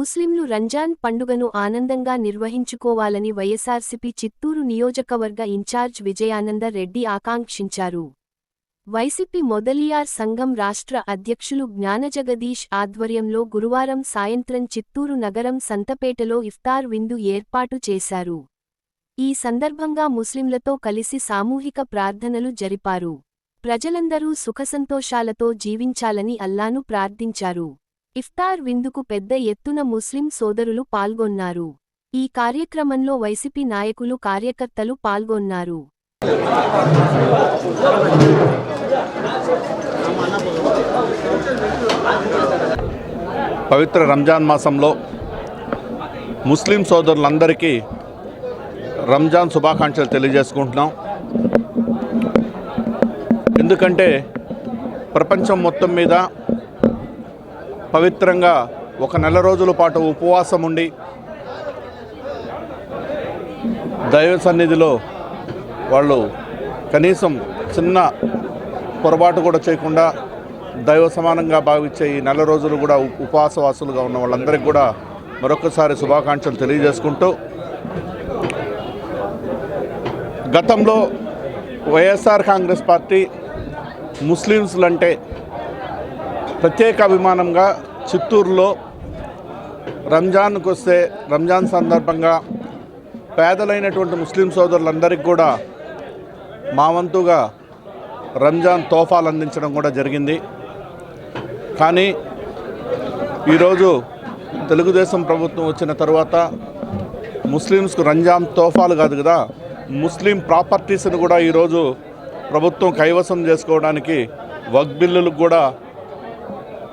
ముస్లింలు రంజాన్ పండుగను ఆనందంగా నిర్వహించుకోవాలని వైఎస్సార్సీపీ చిత్తూరు నియోజకవర్గ ఇన్ఛార్జ్ విజయానంద రెడ్డి ఆకాంక్షించారు. వైసీపీ మొదలియార్ సంఘం రాష్ట్ర అధ్యక్షులు జ్ఞానజగదీష్ ఆధ్వర్యంలో గురువారం సాయంత్రం చిత్తూరు నగరం సంతపేటలో ఇఫ్తార్ విందు ఏర్పాటు చేశారు. ఈ సందర్భంగా ముస్లింలతో కలిసి సామూహిక ప్రార్థనలు జరిపారు. ప్రజలందరూ సుఖసంతోషాలతో జీవించాలని అల్లాను ప్రార్థించారు. ఇఫ్తార్ విందుకు పెద్ద ఎత్తున ముస్లిం సోదరులు పాల్గొన్నారు. ఈ కార్యక్రమంలో వైసీపీ నాయకులు కార్యకర్తలు పాల్గొన్నారు. పవిత్ర రంజాన్ మాసంలో ముస్లిం సోదరులందరికీ రంజాన్ శుభాకాంక్షలు తెలియజేసుకుంటున్నాం. ఎందుకంటే ప్రపంచం మొత్తం మీద పవిత్రంగా ఒక నెల రోజుల పాటు ఉపవాసం ఉండి దైవ సన్నిధిలో వాళ్ళు కనీసం చిన్న పొరపాటు కూడా చేయకుండా దైవ సమానంగా భావించే ఈ నెల రోజులు కూడా ఉపవాసవాసులుగా ఉన్న వాళ్ళందరికీ కూడా మరొకసారి శుభాకాంక్షలు తెలియజేసుకుంటూ గతంలో వైఎస్ఆర్ కాంగ్రెస్ పార్టీ ముస్లిమ్స్లంటే ప్రత్యేక అభిమానంగా చిత్తూరులో రంజాన్కు వస్తే రంజాన్ సందర్భంగా పేదలైనటువంటి ముస్లిం సోదరులందరికీ కూడా మా వంతుగా రంజాన్ తోఫాలు అందించడం కూడా జరిగింది. కానీ ఈరోజు తెలుగుదేశం ప్రభుత్వం వచ్చిన తర్వాత ముస్లిమ్స్కు రంజాన్ తోఫాలు కాదు కదా ముస్లిం ప్రాపర్టీస్ని కూడా ఈరోజు ప్రభుత్వం కైవసం చేసుకోవడానికి వక్ బిల్లులకు కూడా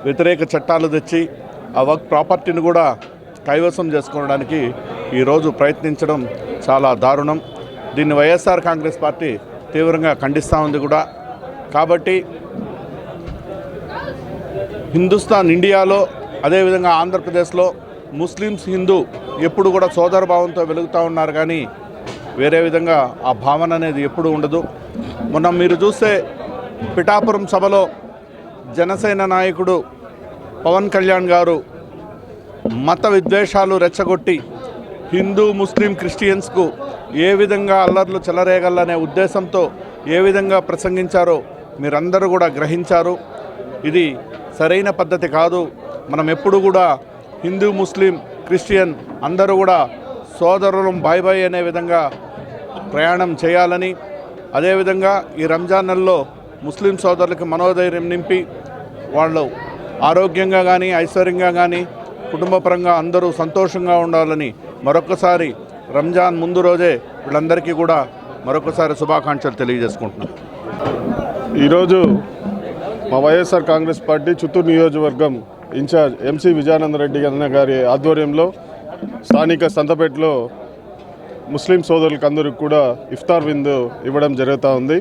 వ్యతిరేక చట్టాలు తెచ్చి ఆ వర్క్ ప్రాపర్టీని కూడా కైవసం చేసుకోవడానికి ఈరోజు ప్రయత్నించడం చాలా దారుణం. దీన్ని వైఎస్ఆర్ కాంగ్రెస్ పార్టీ తీవ్రంగా ఖండిస్తూ ఉంది కూడా. కాబట్టి హిందుస్థాన్ ఇండియాలో అదేవిధంగా ఆంధ్రప్రదేశ్లో ముస్లిమ్స్ హిందూ ఎప్పుడు కూడా సోదరభావంతో వెలుగుతూ ఉన్నారు కానీ వేరే విధంగా ఆ భావన అనేది ఎప్పుడు ఉండదు. మొన్న మీరు చూస్తే పిఠాపురం సభలో జనసేన నాయకుడు పవన్ కళ్యాణ్ గారు మత విద్వేషాలు రెచ్చగొట్టి హిందూ ముస్లిం క్రిస్టియన్స్కు ఏ విధంగా అల్లర్లు చెలరేగలనే ఉద్దేశంతో ఏ విధంగా ప్రసంగించారో మీరందరూ కూడా గ్రహించారు. ఇది సరైన పద్ధతి కాదు. మనం ఎప్పుడు కూడా హిందూ ముస్లిం క్రిస్టియన్ అందరూ కూడా సోదరులం బాయ్ బాయ్ అనే విధంగా ప్రయాణం చేయాలని అదేవిధంగా ఈ రంజాన్ నెలలో ముస్లిం సోదరులకు మనోధైర్యం నింపి వాళ్ళు ఆరోగ్యంగా కానీ ఐశ్వర్యంగా కానీ కుటుంబపరంగా అందరూ సంతోషంగా ఉండాలని మరొకసారి రంజాన్ ముందు రోజే వీళ్ళందరికీ కూడా మరొకసారి శుభాకాంక్షలు తెలియజేసుకుంటున్నాం. ఈరోజు మా వైఎస్ఆర్ కాంగ్రెస్ పార్టీ చిత్తూరు నియోజకవర్గం ఇన్ఛార్జ్ ఎంసీ విజయానంద రెడ్డి అన్న గారి ఆధ్వర్యంలో స్థానిక సంతపేటలో ముస్లిం సోదరులకు అందరికి కూడా ఇఫ్తార్ విందు ఇవ్వడం జరుగుతూ ఉంది.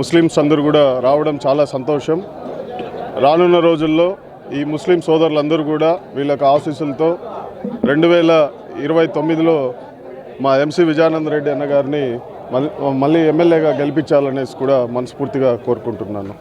ముస్లిమ్స్ అందరూ కూడా రావడం చాలా సంతోషం. రానున్న రోజుల్లో ఈ ముస్లిం సోదరులందరూ కూడా వీళ్ళకి ఆశీస్సులతో రెండు వేల ఇరవై తొమ్మిదిలో మా ఎంసీ విజయానంద రెడ్డి అన్న గారిని మళ్ళీ మళ్ళీ ఎమ్మెల్యేగా గెలిపించాలనేసి కూడా మనస్ఫూర్తిగా కోరుకుంటున్నాను.